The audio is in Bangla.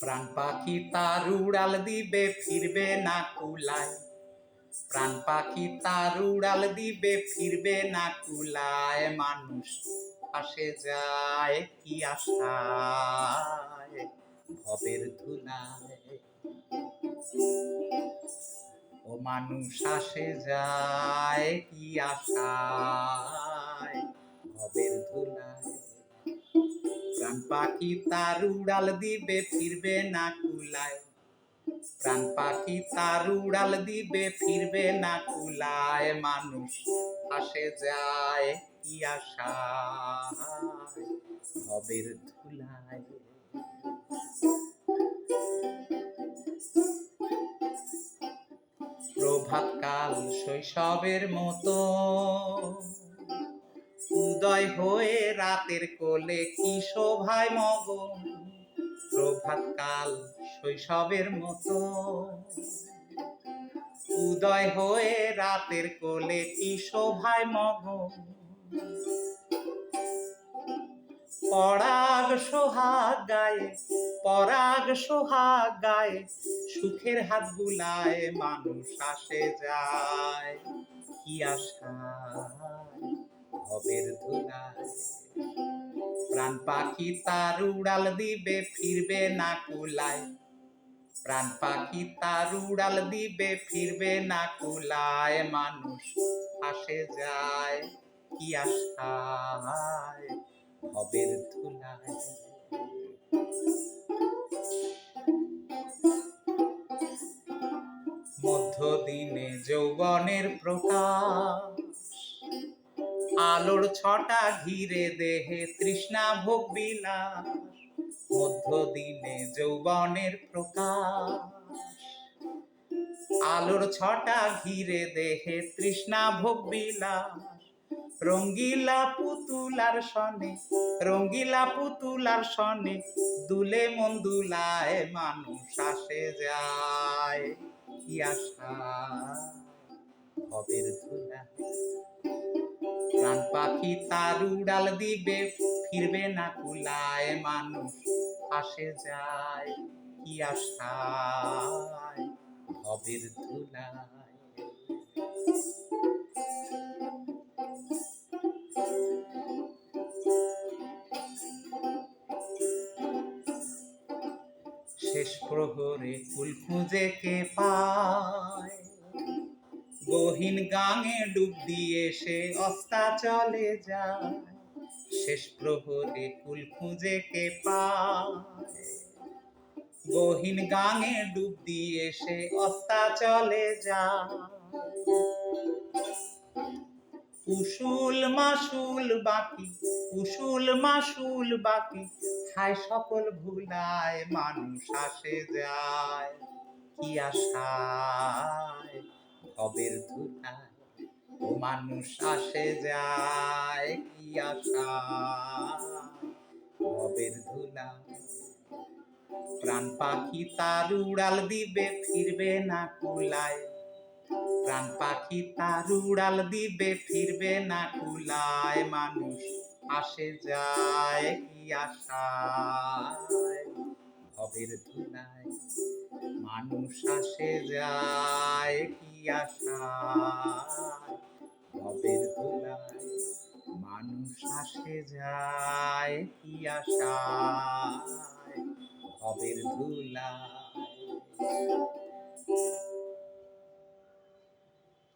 প্রাণ পাখি তার উড়াল দিবে, ফিরবে না কুলায়। প্রাণ পাখি তার উড়াল দিবে, ফিরবে না কুলায়। মানুষ আসে যায় কি আশায়? ভবের ধুলায়। ও মানুষ আসে যায় কি আশায়? ভবের ধুলায়। প্রাণ পাখি তার উড়াল দিবে, ফিরবে না কুলায়। প্রাণ পাখি তার উড়াল দিবে, ফিরবে না কুলায়। মানুষ আসে যায় কি আশায়, ভবের ধুলায়। প্রভাতকাল শৈশবের মতো উদয় হয়ে রাতের কোলে কি শোভায় মগন? প্রভাতকাল শৈশবের মতো। উদয় হয়ে রাতের কোলে কি শোভায় মগন? পরাগ সোহাগ গায়ে পরাগ সোহাগ গায়ে সুখের হাত বুলায় মানুষ আসে যায়। কি আশায় ধুলায় প্রাণ পাখি তার উড়াল দিবে, ফিরবে না কুলায়। প্রাণ পাখি তার উড়াল দিবে, ফিরবে না কুলায়। মানুষ আসে যায়, কি আশায়? ভবের ধুলায়। মধ্যদিনে যৌবনের প্রকাশ আলোর ছটা ঘিরে দেহে তৃষ্ণা ভোগ বিলাস। মধ্যদিনে যৌবনের প্রকাশ। আলোর ছটা ঘিরে দেহে তৃষ্ণা ভোগ বিলাস। রঙ্গিলা পুতুলার সনে, রঙ্গিলা পুতুলার সনে দুলে মন দুলায় মানুষ আসে যায়। কি আশা? ভবের ধুলায় প্রাণ পাখি তার উড়াল দিবে, ফিরবে না কুলায় মানুষ। আসে যায়, কি আশায় ভবের ধুলায়। শেষ প্রহরে ফুল খুঁজে কে পায়? গহীন গাঙে ডুব দিয়ে সে অস্তা চলে যায়। শেষ প্রহরে কুল খুঁজে কে পায়? গহীন গাঙে ডুব দিয়ে সে অস্তা চলে যায়। উসুল মাসুল বাকি উসুল মাসুল বাকি, হায় সকল ভুলায় মানুষ আসে যায়। কি আশায়? ভবের ধুলায় ও মানুষ আসে যায়, কি ভবের ধুলায় প্রাণ পাখি তার উড়াল দিবে, ফিরবে না কুলায়। প্রাণ পাখি তার উড়াল দিবে, ফিরবে না কুলায়। মানুষ আসে যায়, কি আশায়? ভবের ধুলায় মানুষ আসে যায় কি আশা? ভবের ধুলায় মানুষ আসে যায় কি আশা? ভবের ধুলায়